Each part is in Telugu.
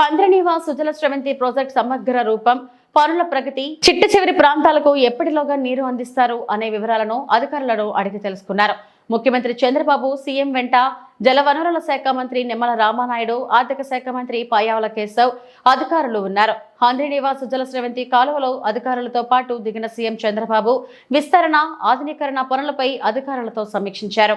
పంద్రనీవా సుజల స్రవంతి ప్రాజెక్ట్ సమగ్ర రూపం పనుల ప్రగతి చిట్ట చివరి ప్రాంతాలకు ఎప్పటిలోగా నీరు అందిస్తారు అనే వివరాలను అధికారులను అడిగి తెలుసుకున్నారు. ముఖ్యమంత్రి చంద్రబాబు సీఎం వెంట జలవనరుల శాఖ మంత్రి నిమ్మల రామానాయుడు ఆర్థిక శాఖ మంత్రి పాయావుల కేశవ్ అధికారులు ఉన్నారు. హంద్రీనివా సుజల స్రవంతి కాలువలో అధికారులతో పాటు దిగిన సీఎం చంద్రబాబు విస్తరణ ఆధునీకరణ పనులపై అధికారులతో సమీక్షించారు.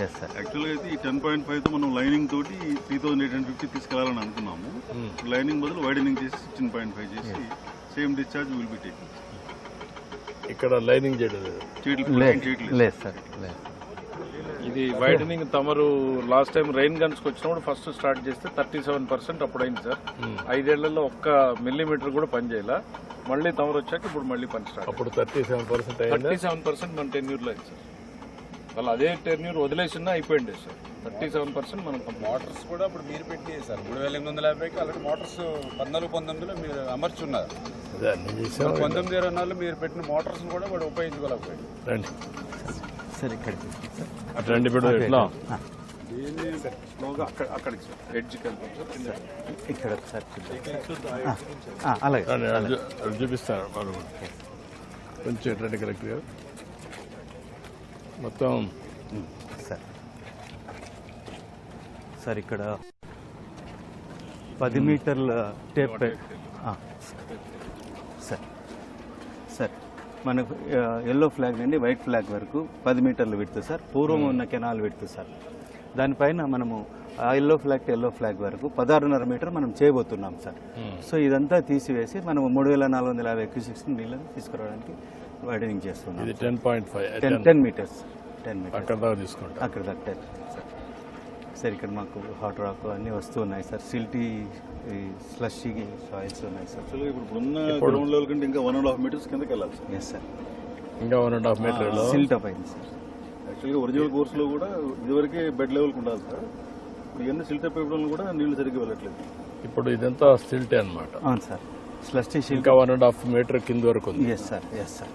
యాక్చువల్గా అయితే ఈ టెన్ పాయింట్ ఫైవ్తో మనం లైనింగ్ తోటి three thousand eight hundred fifty తీసుకెళ్ళాలని అనుకున్నాము. లైనింగ్ బదులు వైడనింగ్ చేసి సిక్స్టీన్ పాయింట్ ఫైవ్ చేసి same discharge will be taking ఇక్కడ లైనింగ్ చేయడం లేదు. లేదు చేయట్లేదు లేదు. సార్ లేదు ఇది వైడనింగ్ తమరు లాస్ట్ టైం రైన్ గన్స్ వచ్చినప్పుడు ఫస్ట్ స్టార్ట్ చేస్తే థర్టీ సెవెన్ పర్సెంట్ అప్పుడు అయింది సార్ ఐదేళ్ళలో ఒక్క మిల్లీమీటర్ కూడా పని చేయాల. మళ్ళీ తమరు వచ్చాక ఇప్పుడు మళ్ళీ పని స్టార్ట్ అప్పుడు thirty seven percent thirty seven percent మన టెన్యూర్లో అయింది సార్ వాళ్ళు అదే టెన్యూర్ వదిలేసినా అయిపోయింది సార్. థర్టీ సెవెన్ పర్సెంట్ మనం మోటార్స్ కూడా ఇప్పుడు మీరు పెట్టి సార్. మూడు వేల ఎనిమిది వందల యాభైకి అలాగే మోటార్స్ పద్నాలుగు పంతొమ్మిదిలో మీరు అమర్చున్నారు పంతొమ్మిది ఇరవై నాలుగులో మీరు పెట్టిన మోటార్స్ కూడా వాడు ఉపయోగించుకోలేకపోయాడు. రండి. సార్ ఇక్కడికి అటు రండి ఇప్పుడు ఎట్లా? ఇక్కడ ఒకసారి అలాగే రండి, అటు చూ- అటు చూపిస్తాను. వాళ్ళు కూడా. కొంచెం రండి కలెక్టర్ గారు. మొత్తం. సార్. సార్ ఇక్కడ పది మీటర్ల టేప్ సార్. సార్ మనకు ఎల్లో ఫ్లాగ్ నుండి వైట్ ఫ్లాగ్ వరకు పది మీటర్లు విడుతుంది సార్. పూర్వం ఉన్న కెనాల్ విడుతుంది సార్. దానిపైన మనము ఆ yellow flag to yellow flag వరకు పదహారున్నర మీటర్ మనం చేయబోతున్నాం సార్. సో ఇదంతా తీసివేసి మనం మూడు వేల నాలుగు వందల యాభై క్యూసిక్స్ నీళ్ళని తీసుకురావడానికి వైడనింగ్ చేస్తున్నాం ఇది ten point five ten ten. Metres ten metres. అక్కడ దాకా తీసుకుంటాం. అక్కడ దాకా సార్ సార్ ఇక్కడ మాకు హాట్ రాక్ అన్నీ వస్తూ ఉన్నాయి సార్. సిల్టీ స్లషీ సాయిల్స్ ఉన్నాయి సార్. ఇప్పుడు ఉన్న గ్రౌండ్ లెవెల్ కంటే ఇంకా వన్ అండ్ హాఫ్ మీటర్స్ కిందకి వెళ్ళాలి సార్. ఎస్ సార్ ఇంకా one and half metre silt up అయింది సార్. యాక్చువల్గా ఒరిజినల్ కోర్సులో కూడా ఇదివరకే బెడ్ లెవెల్కి ఉండాలి సార్. ఇవన్నీ సిల్ట్ అప్ ఇవ్వడం కూడా నీళ్ళు సరిగ్గా వెళ్ళట్లేదు. ఇప్పుడు ఇదంతా స్టిల్టే అన్నమాట. అవును సార్. స్లషీ సిల్ట్ ఇంకా వన్ అండ్ హాఫ్ మీటర్ కింద వరకు ఉంది. Yes sir yes sir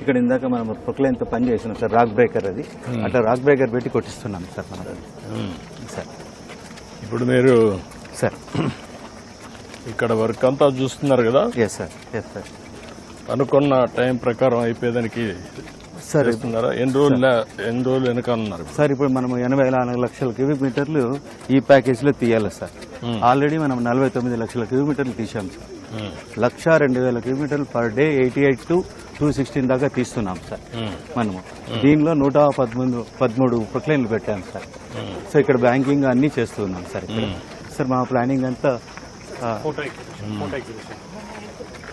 ఇక్కడ ఇందాక మనం ప్రొక్లైన్తో పని చేసినాం సార్ రాక్ బ్రేకర్ అది. అట్లా రాక్ బ్రేకర్ పెట్టి కొట్టిస్తున్నాం సార్ మనం. సార్. ఇప్పుడు మీరు సార్. ఇక్కడ వర్క్ అంతా చూస్తున్నారు కదా? ఎస్ సార్ ఎస్ సార్ అనుకున్న టైం ప్రకారం అయిపోయేదానికి సార్. చేస్తున్నారా? ఎన్ని రోజులు లే- ఎన్ని రోజులు వెనకన్నారు సార్ ఇప్పుడు మనం ఎనభై నాలుగు లక్షల క్యూబిక్ మీటర్లు ఈ ప్యాకేజీలో తీయాలి సార్. ఆల్రెడీ మనం నలభై తొమ్మిది లక్షల క్యూబిక్ మీటర్లు తీసాం సార్. లక్ష రెండు వేల కిలోమీటర్లు per day eighty eight to two sixteen దాకా తీస్తున్నాం సార్. మనము. దీనిలో నూట పదమూడు పదమూడు ప్రొక్లైన్లు పెట్టాం సార్. సో ఇక్కడ బ్యాంకింగ్ అన్నీ చేస్తున్నాం సార్ ఇక్కడ. సార్ మా ప్లానింగ్ అంతా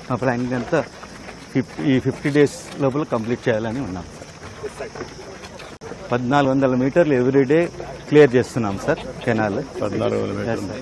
మా ప్లానింగ్ అంతా ఫిఫ్టీ ఈ ఫిఫ్టీ డేస్ లోపల కంప్లీట్ చేయాలని ఉన్నాం. సార్ పద్నాలుగు వందల మీటర్లు ఎవ్రీడే క్లియర్ చేస్తున్నాం సార్ కెనాల్. పద్నాలుగు